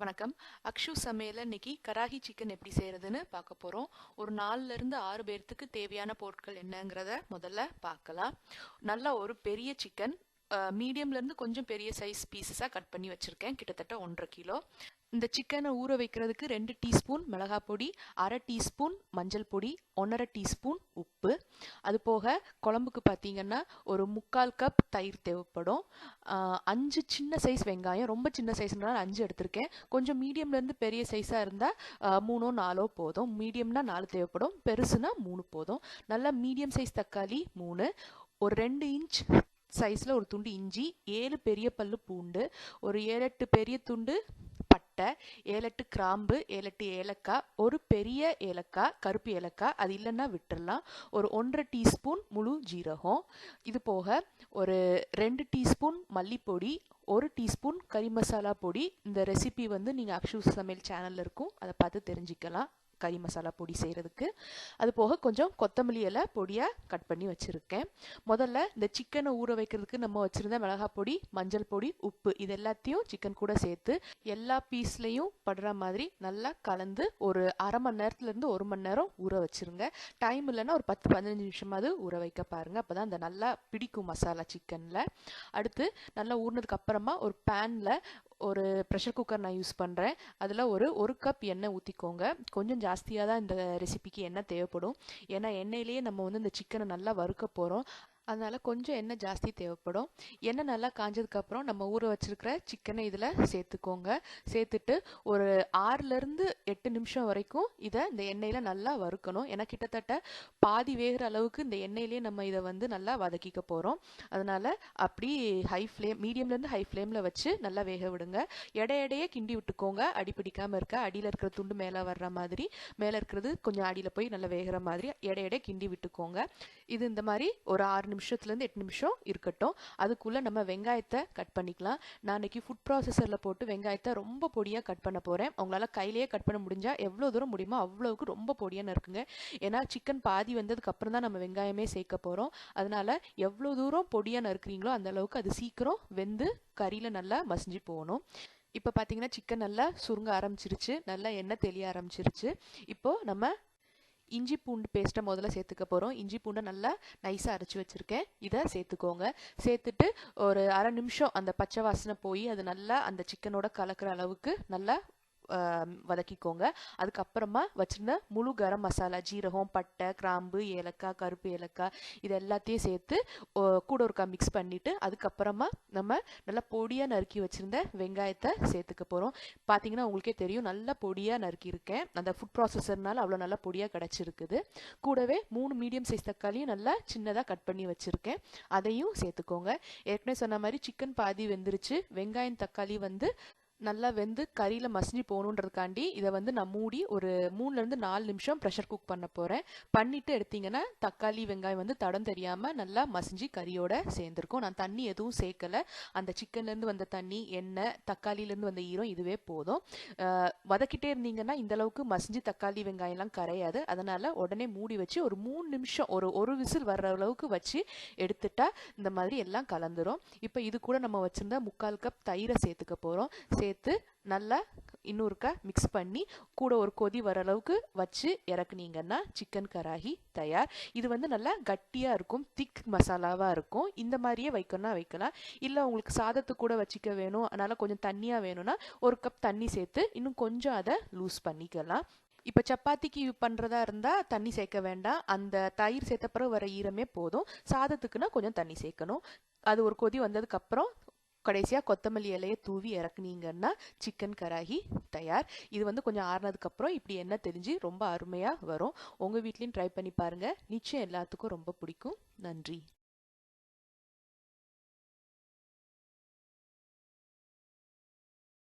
வணக்கம். அக்ஷு சமையல இன்னைக்கு கராகி சிக்கன் எப்படி செய்யறதுன்னு பார்க்க போறோம். ஒரு நாலுல இருந்து ஆறு பேர்த்துக்கு தேவையான பொருட்கள் என்னங்கிறத முதல்ல பார்க்கலாம். நல்லா ஒரு பெரிய சிக்கன் மீடியம்ல இருந்து கொஞ்சம் பெரிய சைஸ் பீசஸாக கட் பண்ணி வச்சிருக்கேன். கிட்டத்தட்ட ஒன்றரை கிலோ. இந்த சிக்கனை ஊற வைக்கிறதுக்கு ரெண்டு டீஸ்பூன் மிளகாய் பொடி அரை டீஸ்பூன் மஞ்சள் பொடி ஒன்றரை டீஸ்பூன் உப்பு. அது போக குழம்புக்கு பார்த்தீங்கன்னா ஒரு முக்கால் கப் தயிர் தேவைப்படும். அஞ்சு சின்ன சைஸ் வெங்காயம் ரொம்ப சின்ன சைஸ்னால அஞ்சு எடுத்திருக்கேன். கொஞ்சம் மீடியம்லேருந்து பெரிய சைஸாக இருந்தால் மூணோ நாலோ போதும். மீடியம்னா நாலு தேவைப்படும். பெருசுனா மூணு போதும். நல்லா மீடியம் சைஸ் தக்காளி மூணு. ஒரு ரெண்டு இன்ச் சைஸில் ஒரு துண்டு இஞ்சி ஏழு பெரிய பல்லு பூண்டு ஒரு ஏழு எட்டு பெரிய துண்டு பட்டை ஏழெட்டு கிராம்பு ஏழெட்டு ஏலக்காய் ஒரு பெரிய ஏலக்காய் கருப்பு ஏலக்காய் அது இல்லைன்னா விட்டுடலாம் ஒரு ஒன்றரை டீஸ்பூன் முழு ஜீரகம். இது போக ஒரு ரெண்டு டீஸ்பூன் மல்லிப்பொடி ஒரு டீஸ்பூன் கறி மசாலா பொடி. இந்த ரெசிபி வந்து நீங்கள் அக்ஷு சமையல் சேனலில் இருக்கும். அதை பார்த்து தெரிஞ்சுக்கலாம். கறி மசாலா பொடி செய்கிறதுக்கு அது போக கொஞ்சம் கொத்தமல்லி இலை பொடியாக கட் பண்ணி வச்சுருக்கேன். முதல்ல இந்த சிக்கனை ஊற வைக்கிறதுக்கு நம்ம வச்சுருந்த மிளகாய் பொடி மஞ்சள் பொடி உப்பு இது எல்லாத்தையும் சிக்கன் கூட சேர்த்து எல்லா பீஸ்லேயும் படுற மாதிரி நல்லா கலந்து ஒரு அரை மணி நேரத்துலேருந்து ஒரு மணி நேரம் ஊற வச்சுருங்க. டைம் இல்லைன்னா ஒரு பத்து பதினஞ்சு நிமிஷமாவது ஊற வைக்க பாருங்கள் அப்போ தான் அந்த நல்லா பிடிக்கும் மசாலா சிக்கனில் அடுத்து நல்லா ஊறினதுக்கு அப்புறமா ஒரு பேனில் ஒரு ப்ரெஷர் குக்கர் நான் யூஸ் பண்ணுறேன் அதில் ஒரு ஒரு கப் எண்ணெய் ஊற்றிக்கோங்க கொஞ்சம் ஜாஸ்தியாக தான் இந்த ரெசிபிக்கு எண்ணெய் தேவைப்படும். ஏன்னா எண்ணெயிலேயே நம்ம வந்து இந்த சிக்கனை நல்லா வறுக்க போகிறோம் அதனால் கொஞ்சம் எண்ணெய் ஜாஸ்தி தேவைப்படும். எண்ணெய் நல்லா காஞ்சதுக்கப்புறம் நம்ம ஊற வச்சுருக்கிற சிக்கனை இதில் சேர்த்துக்கோங்க. சேர்த்துட்டு ஒரு ஆறுலேருந்து எட்டு நிமிஷம் வரைக்கும் இதை இந்த எண்ணெயில் நல்லா வறுக்கணும். ஏன்னா கிட்டத்தட்ட பாதி வேகிற அளவுக்கு இந்த எண்ணெயிலே நம்ம இதை வந்து நல்லா வதக்கிக்க போகிறோம் அதனால் அப்படி ஹை ஃப்ளேம் மீடியம்லேருந்து ஹை ஃப்ளேமில் வச்சு நல்லா வேக விடுங்க. எடை எடையே கிண்டி விட்டுக்கோங்க. அடி பிடிக்காமல் இருக்க அடியில் இருக்கிற துண்டு மேலே வர்ற மாதிரி மேலே இருக்கிறது கொஞ்சம் அடியில் போய் நல்லா வேகிற மாதிரி எடை எடை கிண்டி விட்டுக்கோங்க. இது இந்த மாதிரி ஒரு ஆறு நிமிஷத்துலேருந்து எட்டு நிமிஷம் இருக்கட்டும். அதுக்குள்ளே நம்ம வெங்காயத்தை கட் பண்ணிக்கலாம். நான் அன்றைக்கி ஃபுட் ப்ராசஸரில் போட்டு வெங்காயத்தை ரொம்ப பொடியாக கட் பண்ண போகிறேன் உங்களால் கையிலேயே கட் பண்ண முடிஞ்சால் எவ்வளோ தூரம் முடியுமோ அவ்வளோவுக்கு ரொம்ப பொடியாக இருக்குங்க ஏன்னா சிக்கன் பாதி வந்ததுக்கப்புறம் தான் நம்ம வெங்காயமே சேர்க்க போகிறோம் அதனால் எவ்வளோ தூரம் பொடியாக நறுக்கிறீங்களோ அந்த அளவுக்கு அது சீக்கிரம் வெந்து கறியில் நல்லா மசிஞ்சு போகணும். இப்போ பார்த்தீங்கன்னா சிக்கன் நல்லா சுருங்க ஆரம்பிச்சிருச்சு. நல்லா எண்ணெய் தெளிய ஆரம்பிச்சிருச்சு. இப்போது நம்ம இஞ்சி பூண்டு பேஸ்ட்டை முதல்ல சேர்த்துக்க போகிறோம் இஞ்சி பூண்டை நல்லா நைஸாக அரைச்சி வச்சுருக்கேன். இதை சேர்த்துக்கோங்க. சேர்த்துட்டு ஒரு அரை நிமிஷம் அந்த பச்சை வாசனை போய் அது நல்லா அந்த சிக்கனோட கலக்கிற அளவுக்கு நல்லா வதக்கிக்கோங்க. அதுக்கப்புறமா வச்சுருந்த முழு கரம் மசாலா ஜீரகம் பட்டை கிராம்பு ஏலக்காய் கருப்பு ஏலக்காய் இது எல்லாத்தையும் சேர்த்து கூட ஒருக்கா மிக்ஸ் பண்ணிவிட்டு அதுக்கப்புறமா நம்ம நல்லா பொடியாக நறுக்கி வச்சுருந்த வெங்காயத்தை சேர்த்துக்க போகிறோம் பார்த்தீங்கன்னா உங்களுக்கே தெரியும் நல்லா பொடியாக நறுக்கியிருக்கேன். அந்த ஃபுட் ப்ராசஸர்னால அவ்வளோ நல்லா பொடியாக கிடச்சிருக்குது. கூடவே மூணு மீடியம் சைஸ் தக்காளியும் நல்லா சின்னதாக கட் பண்ணி வச்சுருக்கேன். அதையும் சேர்த்துக்கோங்க. ஏற்கனவே சொன்ன மாதிரி சிக்கன் பாதி வெந்துருச்சு. வெங்காயம் தக்காளி வந்து நல்லா வெந்து கறியில் மசிஞ்சு போகணுன்றதுக்காண்டி இதை வந்து நான் மூடி ஒரு மூணுலேருந்து நாலு நிமிஷம் ப்ரெஷர் குக் பண்ண போகிறேன் பண்ணிவிட்டு எடுத்திங்கன்னா தக்காளி வெங்காயம் வந்து தடம் தெரியாமல் நல்லா மசிஞ்சு கறியோட சேர்ந்துருக்கும். நான் தண்ணி எதுவும் சேர்க்கலை. அந்த சிக்கன்லேருந்து வந்த தண்ணி எண்ணெய் தக்காளியிலேருந்து வந்த ஈரம் இதுவே போதும். வதக்கிட்டே இருந்தீங்கன்னா இந்தளவுக்கு மசிஞ்சு தக்காளி வெங்காயம்லாம் கரையாது. அதனால் உடனே மூடி வச்சு ஒரு மூணு நிமிஷம் ஒரு ஒரு விசில் வர்ற அளவுக்கு வச்சு எடுத்துட்டா இந்த மாதிரி எல்லாம் கலந்துரும். இப்போ இது கூட நம்ம வச்சுருந்தா முக்கால் கப் தயிரை சேர்த்துக்க போகிறோம் சே சேர்த்து நல்லா இன்னொருக்கா மிக்ஸ் பண்ணி கூட ஒரு கொதி வர அளவுக்கு வச்சு இறக்குனீங்கன்னா சிக்கன் கராகி தயார். இது வந்து நல்லா கட்டியாக இருக்கும் திக் மசாலாவாக இருக்கும். இந்த மாதிரியே வைக்கணும்னா வைக்கலாம். இல்லை உங்களுக்கு சாதத்து கூட வச்சுக்க வேணும் அதனால் கொஞ்சம் தண்ணியாக வேணும்னா ஒரு கப் தண்ணி சேர்த்து இன்னும் கொஞ்சம் அதை லூஸ் பண்ணிக்கலாம். இப்போ சப்பாத்திக்கு பண்ணுறதா இருந்தால் தண்ணி சேர்க்க வேண்டாம். அந்த தயிர் சேர்த்த பிறகு வர ஈரமே போதும். சாதத்துக்குன்னா கொஞ்சம் தண்ணி சேர்க்கணும். அது ஒரு கொதி வந்ததுக்கப்புறம் கடைசியாக கொத்தமல்லி இலையை தூவி இறக்குனீங்கன்னா சிக்கன் கராகி தயார். இது வந்து கொஞ்சம் ஆறுனதுக்கப்புறம் இப்படி என்ன தெரிஞ்சு ரொம்ப அருமையாக வரும். உங்கள் வீட்லேயும் ட்ரை பண்ணி பாருங்கள் நிச்சயம் எல்லாத்துக்கும் ரொம்ப பிடிக்கும். நன்றி.